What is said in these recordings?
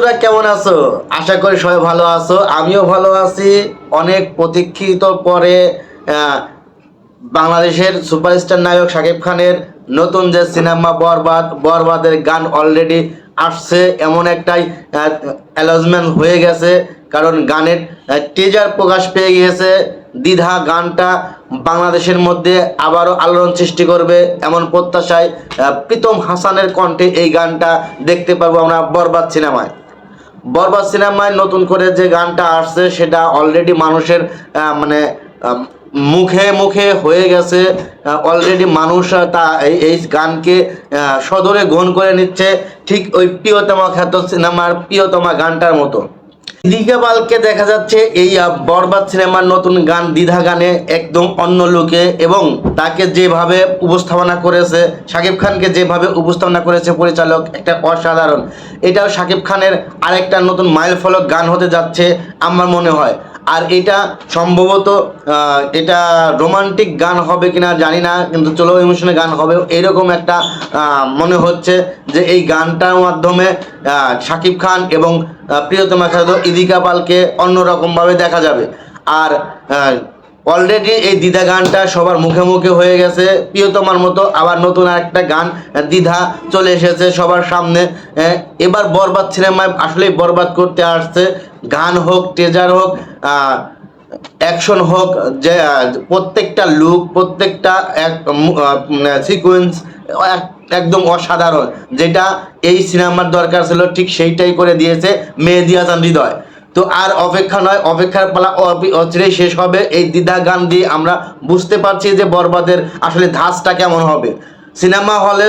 বন্ধুরা কেমন আছো? আশা করি সবাই ভালো আছো। আমিও ভালো আছি। অনেক প্রতীক্ষিত পরে বাংলাদেশের সুপারস্টার নায়ক শাকিব খানের নতুন যে সিনেমা বরবাদ, বরবাদের গান অলরেডি আসছে, এমন একটাই অ্যালাউন্সমেন্ট হয়ে গেছে। কারণ গানের টিজার প্রকাশ পেয়ে গিয়েছে। দ্বিধা গানটা বাংলাদেশের মধ্যে আবারও আলোড়ন সৃষ্টি করবে এমন প্রত্যাশায় প্রীতম হাসানের কণ্ঠে এই গানটা দেখতে পাবো আমরা বরবাদ সিনেমায়। বরবাদ সিনেমায় নতুন করে যে গানটা আসছে, সেটা অলরেডি মানুষের মানে মুখে মুখে হয়ে গেছে। অলরেডি মানুষ তা, এই এই গানকে সদরে গ্রহণ করে নিচ্ছে। ঠিক ওই প্রিয়তমা খ্যাত সিনেমার প্রিয়তমা গানটার মতো। দীঘা পালকে দেখা যাচ্ছে এই বরবাদ সিনেমার নতুন গান, দ্বিধা গানে একদম অন্য লোকে এবং তাকে যেভাবে উপস্থাপনা করেছে, শাকিব খানকে যেভাবে উপস্থাপনা করেছে পরিচালক, একটা অসাধারণ। এটাও শাকিব খানের আরেকটা নতুন মাইল ফলক গান হতে যাচ্ছে, আমার মনে হয়। আর এটা সম্ভবত এটা রোমান্টিক গান হবে কিনা জানি না, কিন্তু চলো ইমোশনাল গান হবে। এরকম একটা মনে হচ্ছে যে এই গানটার মাধ্যমে শাকিব খান এবং প্রিয়তমা খাদ ইদিকা পালকে অন্যরকমভাবে দেখা যাবে। আর অলরেডি এই দ্বিধা গানটা সবার মুখে মুখে হয়ে গেছে। প্রিয়তমার মতো আবার নতুন একটা গান দ্বিধা চলে এসেছে সবার সামনে। এবার বরবাদ সিনেমায় আসলেই বরবাদ করতে আসছে। গান হোক টেজার হোক অ্যাকশন হোক, যে প্রত্যেকটা লুক প্রত্যেকটা এক সিকোয়েন্স একদম অসাধারণ। যেটা এই সিনেমার দরকার ছিল, ঠিক সেইটাই করে দিয়েছে মেহেদি হাসান হৃদয়। তো আর অপেক্ষা নয়, অপেক্ষার পালা অচিরেই শেষ হবে। এই দ্বিধা গান দিয়ে আমরা বুঝতে পারছি যে বরবাদের আসলে ধাঁচটা কেমন হবে। সিনেমা হলে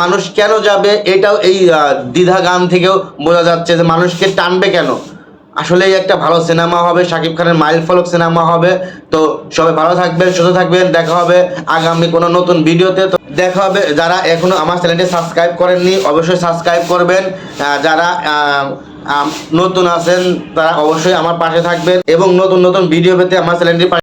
মানুষ কেন যাবে এটাও এই দ্বিধা গান থেকেও বোঝা যাচ্ছে যে মানুষকে টানবে কেন। আসলেই একটা ভালো সিনেমা হবে, শাকিব খানের মাইল ফলক সিনেমা হবে। তো সবাই ভালো থাকবেন, সুস্থ থাকবেন, দেখা হবে আগামী কোনো নতুন ভিডিওতে। তো দেখা হবে, যারা এখনও আমার চ্যানেলটি সাবস্ক্রাইব করেননি, অবশ্যই সাবস্ক্রাইব করবেন। যারা নতুন আছেন তারা অবশ্যই আমার পাশে থাকবেন এবং নতুন নতুন ভিডিও পেতে আমার চ্যানেলটি